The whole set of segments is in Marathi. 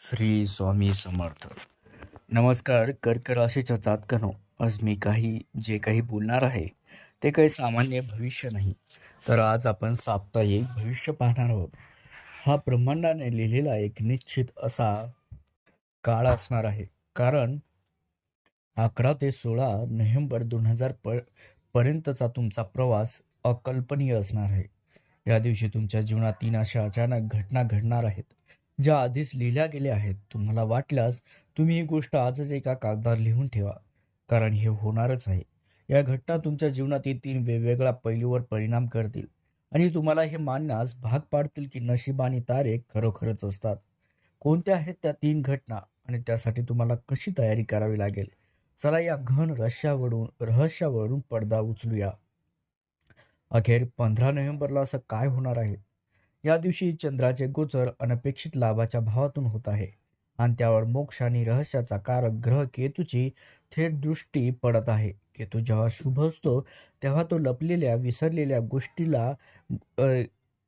श्री स्वामी समर्थ. नमस्कार कर्क राशीच्या जातकनो आज मी काही जे काही बोलणार आहे ते काही सामान्य भविष्य नाही. तर आज आपण साप्ताहिक भविष्य पाहणार आहोत. हा ब्रह्मांडाने लिहिलेला एक निश्चित असा काळ असणार आहे. कारण अकरा ते सोळा नोव्हेंबर दोन हजार प पर्यंतचा तुमचा प्रवास अकल्पनीय असणार आहे. या दिवशी तुमच्या जीवनात तीन अशा अचानक घटना घडणार आहेत. ज्या आधीच लिहिल्या गेल्या आहेत तुम्हाला वाटल्यास तुम्ही ही गोष्ट आजच एका कागदावर लिहून ठेवा कारण हे होणारच आहे. या घटना तुमच्या जीवनातील तीन वेगवेगळ्या पैलूवर परिणाम करतील आणि तुम्हाला हे मानण्यास भाग पाडतील की नशीब आणि तारे खरोखरच असतात. कोणत्या आहेत त्या तीन घटना आणि त्यासाठी तुम्हाला कशी तयारी करावी लागेल? चला या घन रहस्यावरून रहस्यावरून पडदा उचलूया. अखेर पंधरा नोव्हेंबरला असं काय होणार आहे? या दिवशी चंद्राचे गोचर अनपेक्षित लाभाच्या भावातून होत आहे आणि त्यावर मोक्ष आणि रहस्याचा कारक ग्रह केतूची थेट दृष्टी पडत आहे. केतू जेव्हा शुभ असतो तेव्हा तो लपलेल्या विसरलेल्या गोष्टीला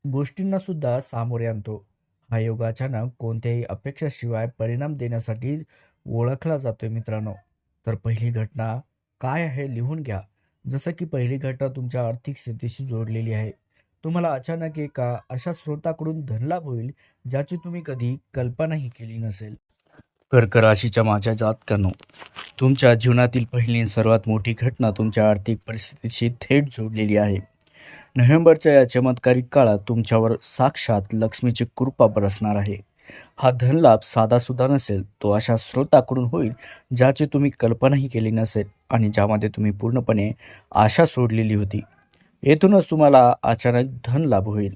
गोष्टींना सुद्धा सामोरे आणतो. हा योग अचानक कोणत्याही अपेक्षाशिवाय परिणाम देण्यासाठी ओळखला जातोय मित्रांनो. तर पहिली घटना काय आहे लिहून घ्या. जसं की पहिली घटना तुमच्या आर्थिक स्थितीशी जोडलेली आहे. तुम्हाला अचानक एका अशा स्रोताकडून धनलाभ होईल ज्याची तुम्ही कधी कल्पनाही केली नसेल. कर्क राशीच्या माझ्या जातकांनो तुमच्या जीवनातील पहिली सर्वात मोठी घटना तुमच्या आर्थिक परिस्थितीशी थेट जोडलेली आहे. नोव्हेंबरच्या या चमत्कारिक काळात तुमच्यावर साक्षात लक्ष्मीची कृपा बरसणार आहे. हा धनलाभ साधासुद्धा नसेल तो अशा स्रोताकडून होईल ज्याची तुम्ही कल्पनाही केली नसेल आणि ज्यामध्ये तुम्ही पूर्णपणे आशा सोडलेली होती. येथूनच तुम्हाला अचानक धन लाभ होईल.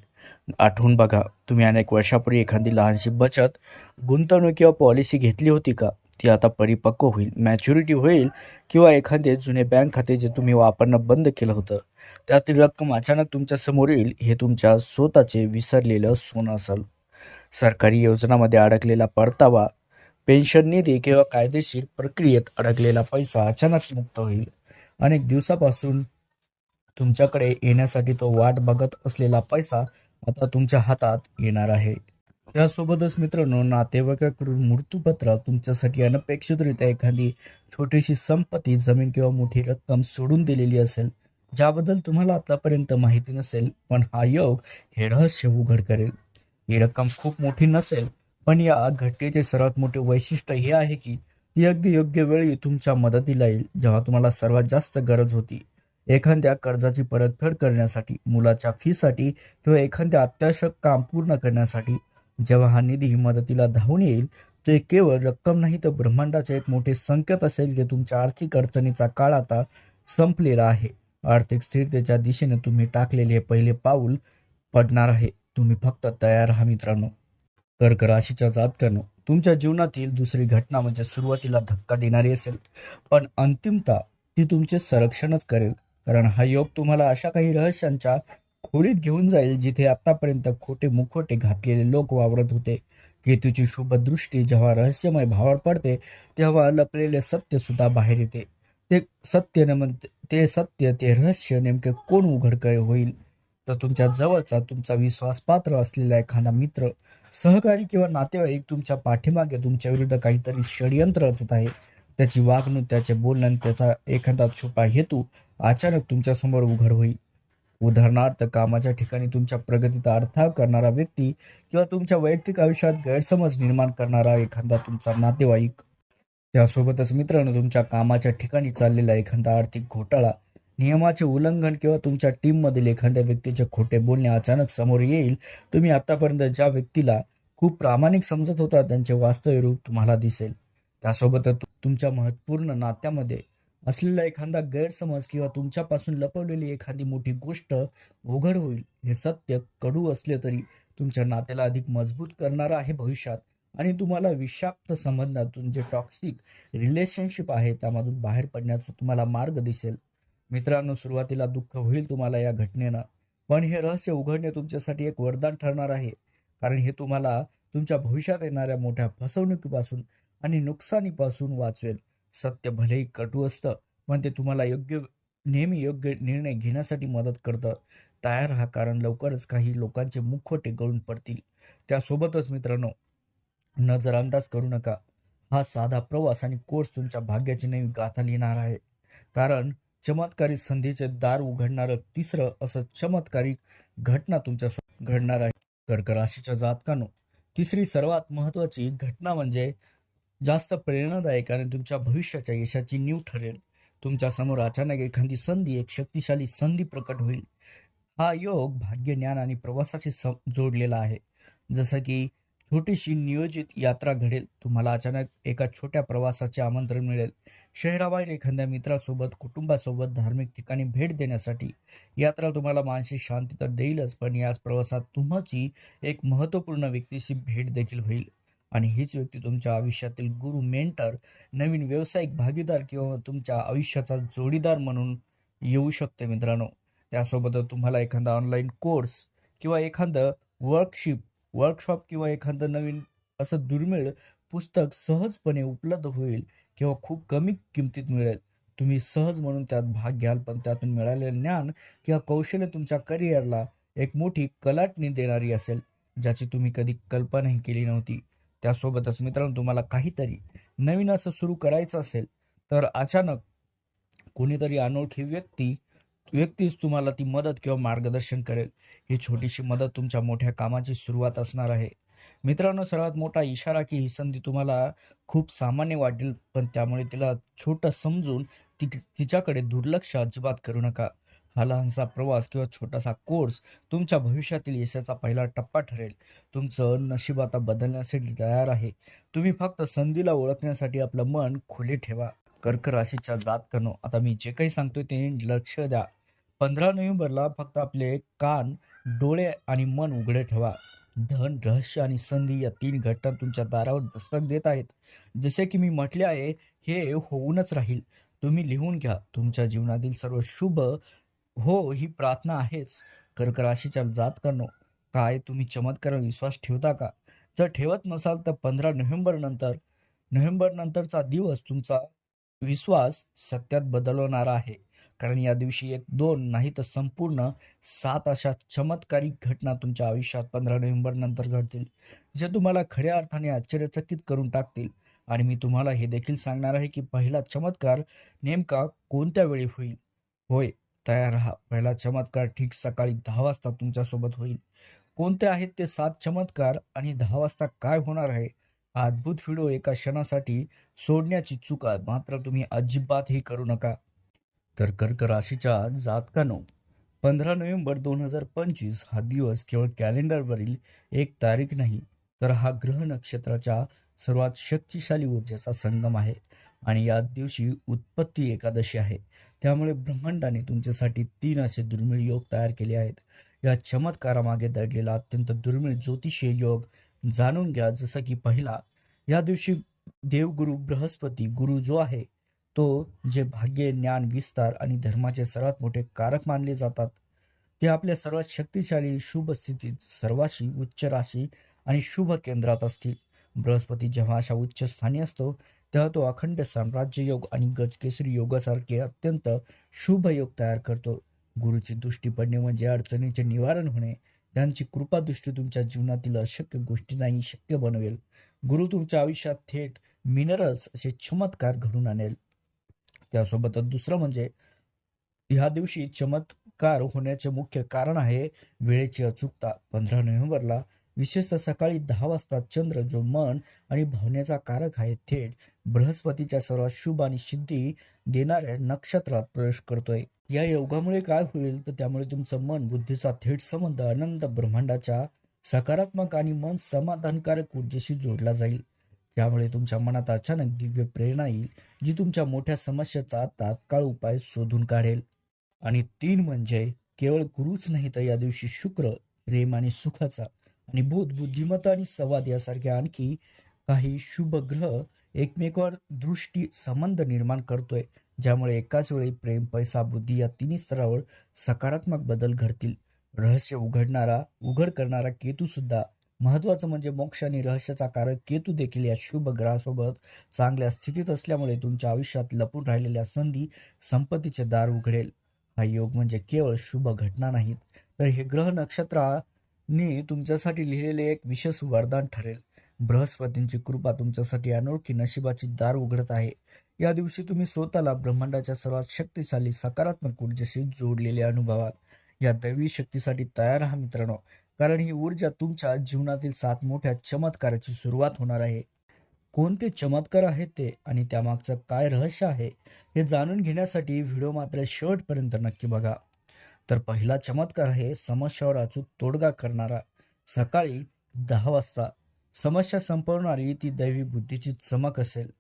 आठवून बघा तुम्ही अनेक वर्षापूर्वी एखादी लहानशी बचत गुंतवणूक किंवा पॉलिसी घेतली होती का? ती आता परिपक्व होईल मॅच्युरिटी होईल किंवा एखादे जुने बँक खाते जे तुम्ही वापरणं बंद केलं होतं त्यातील रक्कम अचानक तुमच्यासमोर येईल हे तुमच्या स्वतःचे विसरलेलं सोनं असेल. सरकारी योजनामध्ये अडकलेला परतावा पेन्शन निधी किंवा कायदेशीर प्रक्रियेत अडकलेला पैसा अचानक मुक्त होईल. अनेक दिवसापासून तुमच्याकडे येण्यासाठी तो वाट बघत असलेला पैसा आता तुमच्या हातात येणार आहे. त्यासोबतच मित्रांनो नातेवाईकाकडून मृत्यूपत्र तुमच्यासाठी अनपेक्षितरित्या एखादी छोटीशी संपत्ती जमीन किंवा मोठी रक्कम सोडून दिलेली असेल ज्याबद्दल तुम्हाला आतापर्यंत माहिती नसेल पण हा योग हे रहस्य उघड करेल. ही रक्कम खूप मोठी नसेल पण या घटनेचे सर्वात मोठे वैशिष्ट्य हे आहे की ती अगदी योग्य वेळी तुमच्या मदतीला येईल जेव्हा तुम्हाला सर्वात जास्त गरज होती. एखाद्या कर्जाची परतफेड करण्यासाठी मुलाच्या फीसाठी किंवा एखाद्या अत्यावश्यक काम पूर्ण करण्यासाठी जेव्हा हा निधी मदतीला धावून येईल ते केवळ रक्कम नाही तर ब्रह्मांडाचे एक मोठे संकेत असेल की तुमच्या आर्थिक अडचणीचा काळ आता संपलेला आहे. आर्थिक स्थिरतेच्या दिशेने तुम्ही टाकलेले हे पहिले पाऊल पडणार आहे. तुम्ही फक्त तयार राहा मित्रांनो. कर्क राशीच्या जातकांनो तुमच्या जीवनातील दुसरी घटना म्हणजे सुरुवातीला धक्का देणारी असेल पण अंतिमता ती तुमचे संरक्षणच करेल. कारण हा योग तुम्हाला अशा काही रहस्यांच्या खोलीत घेऊन जाईल जिथे आतापर्यंत खोटे मुखोटे घातलेले लोक वावरत होते. केतूची शुभदृष्टी जेव्हा रहस्यमय भावावर पडते तेव्हा लपलेले सत्य सुद्धा बाहेर येते. ते सत्य न ते सत्य ते रहस्य नेमके कोण उघड होईल? तर तुमच्या जवळचा तुमचा विश्वासपात्र असलेला एखादा मित्र सहकारी किंवा नातेवाईक तुमच्या पाठीमागे तुमच्या विरुद्ध काहीतरी षडयंत्र रचत आहे. त्याची वागणूक त्याचे बोलणं त्याचा एखादा छुपा हेतू अचानक तुमच्यासमोर उघड होईल. उदाहरणार्थ कामाच्या ठिकाणी तुमच्या प्रगतीत अडथळा करणारा व्यक्ती किंवा तुमच्या वैयक्तिक आयुष्यात गैरसमज निर्माण करणारा एखादा तुमचा नातेवाईक. त्यासोबतच मित्रांनो तुमच्या कामाच्या ठिकाणी चाललेला एखादा आर्थिक घोटाळा नियमाचे उल्लंघन किंवा तुमच्या टीममधील एखाद्या व्यक्तीचे खोटे बोलणे अचानक समोर येईल. तुम्ही आतापर्यंत ज्या व्यक्तीला खूप प्रामाणिक समजत होता त्यांचे वास्तव रूप तुम्हाला दिसेल. त्यासोबतच तुमच्या महत्त्वपूर्ण नात्यामध्ये असलेला एखादा गैरसमज किंवा तुमच्यापासून लपवलेली एखादी मोठी गोष्ट उघड होईल हे सत्य कडू असले तरी तुमच्या नात्याला अधिक मजबूत करणारं आहे भविष्यात. आणि तुम्हाला विषाक्त संबंधातून जे टॉक्सिक रिलेशनशिप आहे त्यामधून बाहेर पडण्याचा तुम्हाला मार्ग दिसेल. मित्रांनो सुरुवातीला दुःख होईल तुम्हाला या घटनेनं पण हे रहस्य उघडणे तुमच्यासाठी एक वरदान ठरणार आहे. कारण हे तुम्हाला तुमच्या भविष्यात येणाऱ्या मोठ्या फसवणुकीपासून आणि नुकसानीपासून वाचवेल. सत्य भलेही कटू असतं पण ते तुम्हाला योग्य नेहमी योग्य निर्णय घेण्यासाठी मदत करतं. तयार हा कारण लवकरच काही लोकांचे मुखवटे गळून पडतील. त्यासोबतच मित्रांनो नजरअंदाज करू नका. हा साधा प्रवास आणि कोर्स तुमच्या भाग्याची नवी गाथा लिहिणार आहे. कारण चमत्कारी संधीचे दार उघडणारं तिसरं असं चमत्कारिक घटना तुमच्या घडणार आहे. कर्क राशीच्या जातकानो तिसरी सर्वात महत्वाची घटना म्हणजे जास्त प्रेरणादायक आणि तुमच्या भविष्याच्या यशाची नीव ठरेल. तुमच्यासमोर अचानक एखादी संधी एक शक्तिशाली संधी प्रकट होईल. हा योग भाग्य ज्ञान आणि प्रवासाशी सम जोडलेला आहे. जसं की छोटीशी नियोजित यात्रा घडेल तुम्हाला अचानक एका छोट्या प्रवासाचे आमंत्रण मिळेल. शहराबाहेर एखाद्या मित्रासोबत कुटुंबासोबत धार्मिक ठिकाणी भेट देण्यासाठी यात्रा तुम्हाला मानसिक शांती तर देईलच पण याच प्रवासात तुम्हाची एक महत्त्वपूर्ण व्यक्तीशी भेट देखील होईल. आणि हीच व्यक्ती तुमच्या आयुष्यातील गुरु मेंटर नवीन व्यावसायिक भागीदार किंवा तुमच्या आयुष्याचा जोडीदार म्हणून येऊ शकते मित्रांनो. त्यासोबतच तुम्हाला एखादा ऑनलाईन कोर्स किंवा एखादं वर्कशिप वर्कशॉप किंवा एखादं नवीन असं दुर्मिळ पुस्तक सहजपणे उपलब्ध होईल किंवा खूप कमी किमतीत मिळेल. तुम्ही सहज म्हणून त्यात भाग घ्याल पण त्यातून मिळालेलं ज्ञान किंवा कौशल्य तुमच्या करिअरला एक मोठी कलाटणी देणारी असेल ज्याची तुम्ही कधी कल्पनाही केली नव्हती. त्यासोबतच मित्रांनो तुम्हाला काहीतरी नवीन असं सुरू करायचं असेल तर अचानक कोणीतरी अनोळखी व्यक्ती व्यक्तीच तुम्हाला ती मदत किंवा मार्गदर्शन करेल. ही छोटीशी मदत तुमच्या मोठ्या कामाची सुरुवात असणार आहे. मित्रांनो सर्वात मोठा इशारा की ही संधी तुम्हाला खूप सामान्य वाटेल पण त्यामुळे तिला छोटं समजून ती तिच्याकडे दुर्लक्ष अजिबात करू नका. हा लहानसा प्रवास किंवा छोटासा कोर्स तुमच्या भविष्यातील यशाचा पहिला टप्पा ठरेल. तुमचं नशीब आता बदलण्यासाठी तयार आहे. तुम्ही फक्त संधीला ओळखण्यासाठी आपलं मन खुले ठेवा. कर्क राशीच्या जात कनो आता मी जे काही सांगतोय ते लक्ष द्या. पंधरा नोव्हेंबरला फक्त आपले कान डोळे आणि मन उघडे ठेवा. धन रहस्य आणि संधी या तीन घटना तुमच्या दारावर दस्तक देत आहेत. जसे की मी म्हटले आहे हे होऊनच राहील. तुम्ही लिहून घ्या. तुमच्या जीवनातील सर्व शुभ हो ही प्रार्थना आहेच. कर्क राशीच्या जात करणो काय तुम्ही चमत्कार विश्वास ठेवता का? जर ठेवत नसाल तर पंधरा नोव्हेंबर नंतर नोव्हेंबर नंतरचा दिवस तुमचा विश्वास सत्यात बदलवणारा आहे. कारण या दिवशी एक दोन नाही तर संपूर्ण सात अशा चमत्कारिक घटना तुमच्या आयुष्यात पंधरा नोव्हेंबर नंतर घडतील जे तुम्हाला खऱ्या अर्थाने आश्चर्यचकित करून टाकतील. आणि मी तुम्हाला हे देखील सांगणार आहे की पहिला चमत्कार नेमका कोणत्या वेळी होईल? होय तयार राहा. पहिला चमत्कार ठीक सकाळी दहा वाजता तुमच्यासोबत होईल. कोणते आहेत ते सात चमत्कार आणि दहा वाजता काय होणार आहे? हा अद्भुत व्हिडिओ एका क्षणासाठी सोडण्याची चूक आहे. मात्र तुम्ही अजिबातही करू नका. तर कर्क राशीच्या जातकानो पंधरा नोव्हेंबर दोन हजार पंचवीस हा दिवस केवळ कॅलेंडरवरील एक तारीख नाही तर हा ग्रह नक्षत्राच्या सर्वात शक्तिशाली ऊर्जेचा संगम आहे. आणि या दिवशी उत्पत्ती एकादशी आहे. त्यामुळे ब्रह्मांडाने तुमच्यासाठी तीन असे दुर्मिळ योग तयार केले आहेत. या चमत्कारामागे दडलेला अत्यंत दुर्मिळ ज्योतिषीय योग जाणून घ्या. जसं की पहिला या दिवशी देवगुरु बृहस्पती गुरु जो आहे तो जे भाग्य ज्ञान विस्तार आणि धर्माचे सर्वात मोठे कारक मानले जातात. ते आपल्या सर्वात शक्तिशाली शुभ स्थितीत सर्वाशी उच्च राशी आणि शुभ केंद्रात असतील. बृहस्पती जेव्हा अशा उच्च स्थानी असतो तेव्हा तो अखंड साम्राज्य योग आणि गजकेसरी योगासारखे अत्यंत शुभ योग तयार करतो. गुरुची दृष्टी पडणे म्हणजे अडचणीचे निवारण होणे. त्यांची कृपादृष्टी तुमच्या जीवनातील अशक्य गोष्टींनाही शक्य बनवेल. गुरु तुमच्या आयुष्यात थेट मिनरल्स असे चमत्कार घडून आणेल. त्यासोबतच दुसरं म्हणजे ह्या दिवशी चमत्कार होण्याचे मुख्य कारण आहे वेळेची अचूकता. पंधरा नोव्हेंबरला विशेषतः सकाळी दहा वाजता चंद्र जो मन आणि भावनेचा कारक आहे थेट बृहस्पतीच्या सर्वात शुभ आणि सिद्धी देणाऱ्या नक्षत्रात प्रवेश करतोय. या योगामुळे काय होईल? तर त्यामुळे तुमचं मन बुद्धीचा थेट संबंध आनंद ब्रह्मांडाच्या सकारात्मक आणि मन समाधानकारक ऊर्जेशी जोडला जाईल. त्यामुळे तुमच्या मनात अचानक दिव्य प्रेरणा येईल जी तुमच्या मोठ्या समस्येचा तात्काळ उपाय शोधून काढेल. आणि तीन म्हणजे केवळ गुरुच नाही तर या दिवशी शुक्र प्रेम आणि सुखाचा आणि बोध बुद्धिमत्ता आणि संवाद यासारख्या आणखी काही शुभ ग्रह एकमेकावर दृष्टी संबंध निर्माण करतोय. ज्यामुळे एकाच वेळी प्रेम पैसा बुद्धी या तिन्ही स्तरावर सकारात्मक बदल घडतील. रहस्य उघडणारा उघड करणारा केतू सुद्धा. महत्वाचं म्हणजे मोक्ष आणि रहस्याचा कारक केतू देखील या शुभ ग्रहासोबत चांगल्या स्थितीत असल्यामुळे तुमच्या आयुष्यात लपून राहिलेल्या संधी संपत्तीचे दार उघडेल. हा योग म्हणजे केवळ शुभ घटना नाहीत तर हे ग्रह नक्षत्राने तुमच्यासाठी लिहिलेले एक विशेष वरदान ठरेल. बृहस्पतींची कृपा तुमच्यासाठी अनोळखी नशिबाची दार उघडत आहे. या दिवशी तुम्ही स्वतःला ब्रह्मांडाच्या सर्वात शक्तिशाली सकारात्मक ऊर्जेशी जोडलेले अनुभवाल. या दैवी शक्तीसाठी तयार हा मित्रांनो कारण ही ऊर्जा तुमच्या जीवनातील सात मोठ्या चमत्काराची सुरुवात होणार आहे. कोणते चमत्कार आहेत ते आणि त्यामागचं काय रहस्य आहे हे जाणून घेण्यासाठी व्हिडिओ मात्र शेवटपर्यंत नक्की बघा. तर पहिला चमत्कार आहे समस्यावर अचूक तोडगा करणारा. सकाळी दहा वाजता समस्या संपवणारी ती दैवी बुद्धीची चमक असेल.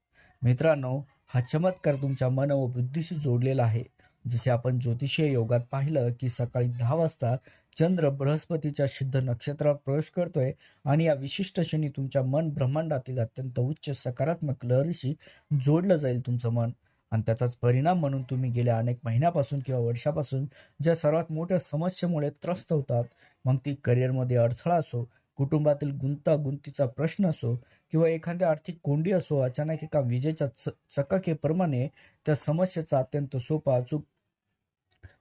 मित्रांनो हा चमत्कार तुमच्या मन व बुद्धीशी जोडलेला आहे. जसे आपण ज्योतिषीय योगात पाहिलं की सकाळी दहा वाजता चंद्र बृहस्पतीच्या शुद्ध नक्षत्रात प्रवेश करतोय आणि या विशिष्ट क्षणी तुमच्या मन ब्रह्मांडातील अत्यंत उच्च सकारात्मक लहरीशी जोडलं जाईल तुमचं मन. आणि त्याचाच परिणाम म्हणून तुम्ही गेल्या अनेक महिन्यापासून किंवा वर्षापासून ज्या सर्वात मोठ्या समस्येमुळे त्रस्त होतात मग ती करिअरमध्ये अडथळा असो कुटुंबातील गुंतागुंतीचा प्रश्न असो किंवा एखाद्या आर्थिक कोंडी असो अचानक एका विजेच्या च चकाकेप्रमाणे त्या समस्येचा अत्यंत सोपा अचूक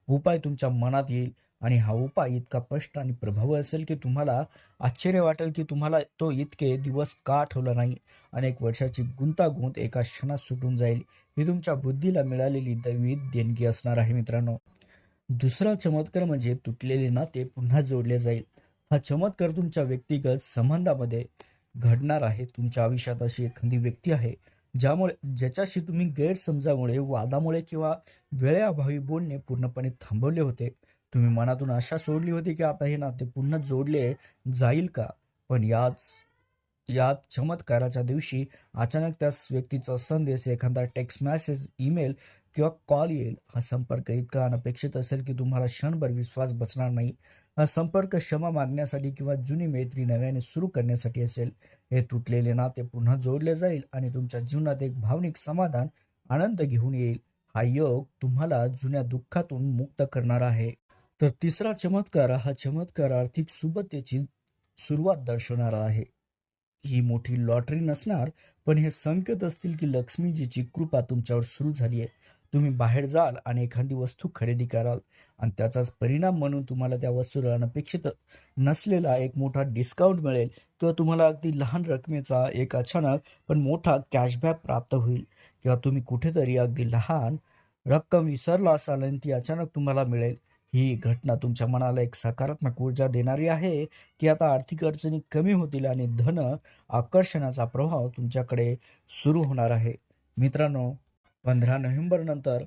उपाय तुमच्या मनात येईल आणि हा उपाय इतका स्पष्ट आणि प्रभावी असेल की तुम्हाला आश्चर्य वाटेल की तुम्हाला तो इतके दिवस का आठवला नाही. अनेक वर्षाची गुंतागुंत एका क्षणात सुटून जाईल ही तुमच्या बुद्धीला मिळालेली दैवी देणगी असणार आहे मित्रांनो. दुसरा चमत्कार म्हणजे तुटलेले नाते पुन्हा जोडले जाईल. हा चमत्कार तुमच्या व्यक्तिगत संबंधामध्ये घडणार आहे. तुमच्या आयुष्यात अशी एखादी व्यक्ती आहे ज्यामुळे ज्याच्याशी तुम्ही गैरसमजामुळे वादामुळे किंवा वेळेअभावी बोलणे पूर्णपणे थांबवले होते. तुम्ही मनातून आशा सोडली होती की आता हे नाते पुन्हा जोडले जाईल का? पण याच या चमत्काराच्या दिवशी अचानक त्या व्यक्तीचा संदेश एखादा टेक्स्ट मॅसेज ईमेल किंवा कॉल येईल. हा संपर्क इतका अनपेक्षित असेल की तुम्हाला क्षणभर विश्वास बसणार नाही. संपर्क क्षमा मागण्यासाठी किंवा जुनी मैत्री नव्याने सुरू करण्यासाठी असेल. हे तुटलेले नाते पुन्हा जोडले जाईल आणि तुमच्या जीवनात एक भावनिक समाधान आनंद घेऊन येईल. हा योग तुम्हाला जुन्या दुःखातून मुक्त करणार आहे. तर तिसरा चमत्कार हा चमत्कार आर्थिक सुबत्तेची सुरुवात दर्शवणारा आहे. ही मोठी लॉटरी नसणार पण हे संकेत असतील की लक्ष्मीजीची कृपा तुमच्यावर सुरू झाली आहे तुम्ही बाहेर जाल आणि एखादी वस्तू खरेदी कराल आणि त्याचाच परिणाम म्हणून तुम्हाला त्या वस्तूला अनपेक्षित नसलेला एक मोठा डिस्काउंट मिळेल किंवा तुम्हाला अगदी लहान रकमेचा एक अचानक पण मोठा कॅशबॅक प्राप्त होईल. किंवा तुम्ही कुठेतरी अगदी लहान रक्कम विसरला असाल आणि ती अचानक तुम्हाला मिळेल. ही घटना तुमच्या मनाला एक सकारात्मक ऊर्जा देणारी आहे की आता आर्थिक अडचणी कमी होतील आणि धन आकर्षणाचा प्रभाव तुमच्याकडे सुरू होणार आहे. मित्रांनो पंधरा नोव्हेंबरनंतर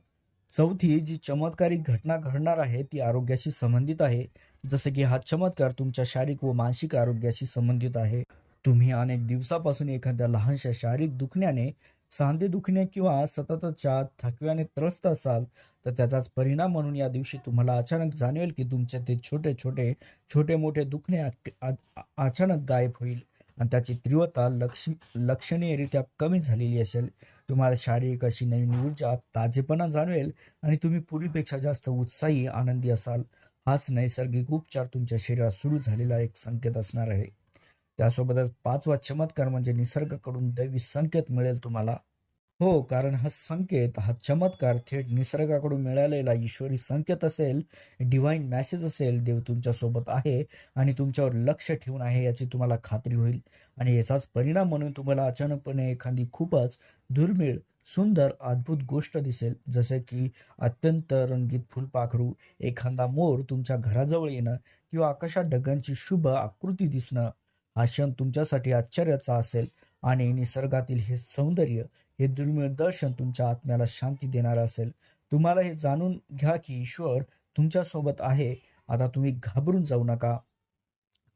चौथी जी चमत्कारिक घटना घडणार आहे ती आरोग्याशी संबंधित आहे. जसे की हा चमत्कार तुमच्या शारीरिक व मानसिक आरोग्याशी संबंधित आहे. तुम्ही अनेक दिवसापासून एखाद्या लहानशा शारीरिक दुखण्याने सांधे दुखणे किंवा सततच्या थकव्याने त्रस्त असाल तर त्याचाच परिणाम म्हणून या दिवशी तुम्हाला अचानक जाणवेल की तुमचे ते छोटे छोटे छोटे मोठे दुखणे आ- अचानक गायब होईल. आणि त्याची तीव्रता लक्ष लक्षणीयरित्या कमी झालेली असेल. तुम्हाला शारीरिक अशी नवीन ऊर्जा ताजेपणा जाणवेल आणि तुम्ही पूर्वीपेक्षा जास्त उत्साही आनंदी असाल. हाच नैसर्गिक उपचार तुमच्या शरीरात सुरू झालेला एक संकेत असणार आहे. त्यासोबतच पाचवा चमत्कार म्हणजे निसर्गाकडून दैवी संकेत मिळेल तुम्हाला. हो कारण हा संकेत हा चमत्कार थेट निसर्गाकडून मिळालेला ईश्वरी संकेत असेल डिवाईन मॅसेज असेल देव तुमच्यासोबत आहे आणि तुमच्यावर लक्ष ठेवून आहे याची तुम्हाला खात्री होईल. आणि याचाच परिणाम म्हणून तुम्हाला अचानकपणे एखादी खूपच दुर्मिळ सुंदर अद्भुत गोष्ट दिसेल. जसे की अत्यंत रंगीत फुलपाखरू एखादा मोर तुमच्या घराजवळ येणं किंवा आकाशात ढगांची शुभ आकृती दिसणं. हा क्षण तुमच्यासाठी आश्चर्याचा असेल आणि निसर्गातील हे सौंदर्य हे दुर्मिळ दर्शन तुमच्या आत्म्याला शांती देणारं असेल. तुम्हाला हे जाणून घ्या की ईश्वर तुमच्यासोबत आहे. आता तुम्ही घाबरून जाऊ नका.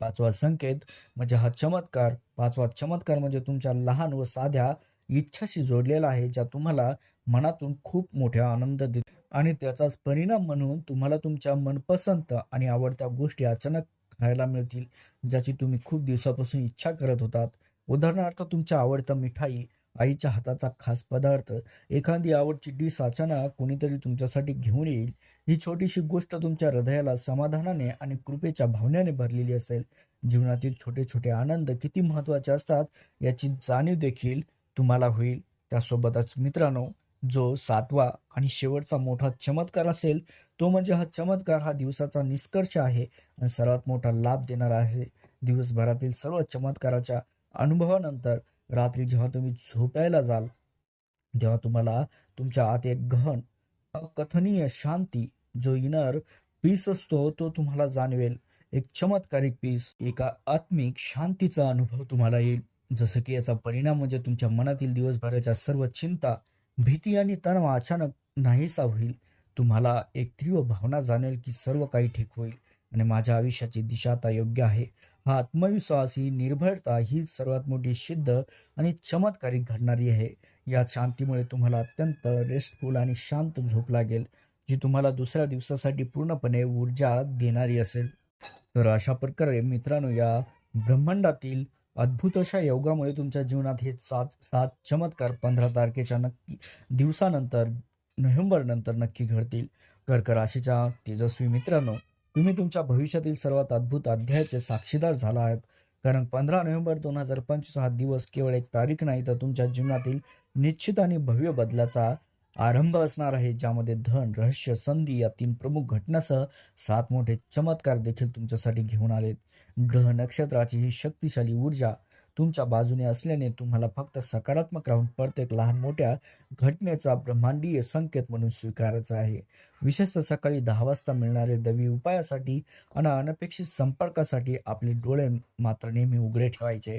पाचवा संकेत म्हणजे हा चमत्कार. पाचवा चमत्कार म्हणजे तुमच्या लहान व साध्या इच्छाशी जोडलेला आहे ज्या तुम्हाला मनातून खूप मोठ्या आनंद देत आणि त्याचाच परिणाम म्हणून तुम्हाला तुमच्या मनपसंत आणि आवडत्या गोष्टी अचानक खायला मिळतील ज्याची तुम्ही खूप दिवसापासून इच्छा करत होतात. उदाहरणार्थ तुमच्या आवडत्या मिठाई आईच्या हाताचा खास पदार्थ एखादी आवडची डिश अचानक कोणीतरी तुमच्यासाठी घेऊन येईल. ही छोटीशी गोष्ट तुमच्या हृदयाला समाधानाने आणि कृपेच्या भावनेने भरलेली असेल. जीवनातील छोटे छोटे आनंद किती महत्त्वाचे असतात याची जाणीव देखील तुम्हाला होईल. त्यासोबतच मित्रांनो जो सातवा आणि शेवटचा मोठा चमत्कार असेल तो म्हणजे हा चमत्कार हा दिवसाचा निष्कर्ष आहे आणि सर्वात मोठा लाभ देणारा आहे. दिवसभरातील सर्व चमत्काराच्या अनुभवानंतर रात्री जेव्हा तुम्ही झोपायला जाल तेव्हा तुम्हाला तुमच्या आत एक गहन अकथनीय शांती जो इनर पीस असतो तो तुम्हाला जाणवेल. एक चमत्कारिक पीस एका आत्मिक शांतीचा अनुभव तुम्हाला येईल. जसं की याचा परिणाम म्हणजे तुमच्या मनातील दिवसभराच्या सर्व चिंता भीती आणि तणाव अचानक नाहीसा होईल. तुम्हाला एक तीव्र भावना जाणवेल की सर्व काही ठीक होईल. आणि माझ्या आयुष्याची दिशा आता योग्य आहे. हा आत्मविश्वास ही निर्भयता ही सर्वात मोठी सिद्ध आणि चमत्कारिक घडणारी आहे. या शांतीमुळे तुम्हाला अत्यंत रेस्टफुल आणि शांत झोप लागेल जी तुम्हाला दुसऱ्या दिवसासाठी पूर्णपणे ऊर्जा देणारी असेल. तर अशा प्रकारे मित्रांनो या ब्रह्मांडातील अद्भुत अशा योगामुळे तुमच्या जीवनात हे सात सात चमत्कार पंधरा तारखेच्या नक्की दिवसानंतर नोव्हेंबरनंतर नक्की घडतील. कर्क राशीच्या तेजस्वी मित्रांनो तुम्ही तुमच्या भविष्यातील सर्वात अद्भुत अध्यायाचे साक्षीदार झाला आहात. कारण पंधरा नोव्हेंबर दोन हजार पंचवीस हा दिवस केवळ एक तारीख नाही तर तुमच्या जीवनातील निश्चित आणि भव्य बदलाचा आरंभ असणार आहे ज्यामध्ये धन रहस्य संधी या तीन प्रमुख घटनासह सात मोठे चमत्कार देखील तुमच्यासाठी घेऊन आलेत. ग्रह नक्षत्राची ही शक्तिशाली ऊर्जा तुमच्या बाजूने असल्याने तुम्हाला फक्त सकारात्मक राहून प्रत्येक लहान मोठ्या घटनेचा ब्रह्मांडीय संकेत म्हणून स्वीकारायचा आहे. विशेषतः सकाळी दहा वाजता मिळणारे दवी उपायासाठी आणि अनपेक्षित संपर्कासाठी आपले डोळे मात्र नेहमी उघडे ठेवायचे.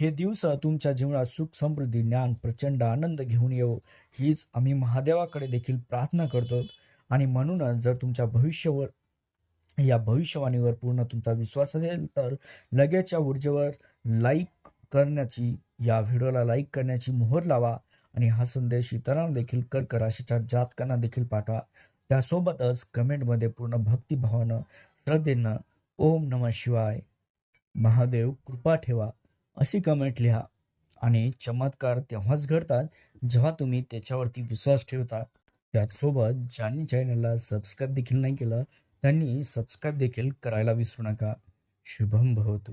हे दिवस तुमच्या जीवनात सुख समृद्धी ज्ञान प्रचंड आनंद घेऊन येऊ हीच आम्ही महादेवाकडे देखील प्रार्थना करतो. आणि म्हणूनच जर तुमच्या भविष्यावर या भविष्यवाणीवर पूर्ण तुमचा विश्वास असेल तर लगेच या ऊर्जेवर लाईक करण्याची या व्हिडिओला लाईक करण्याची मोहर लावा आणि हा संदेश इतरांना देखील कर्क राशीच्या जातकांना देखील पाठवा. त्यासोबतच कमेंटमध्ये पूर्ण भक्तिभावानं श्रद्धेनं ओम नम शिवाय महादेव कृपा ठेवा अशी कमेंट लिहा. आणि चमत्कार तेव्हाच घडतात जेव्हा तुम्ही त्याच्यावरती विश्वास ठेवता त्याचसोबत ज्यांनी चॅनलला सबस्क्राईब देखील नाही केलं त्यांनी सबस्क्राईब देखील करायला विसरू नका. शुभम भवतू.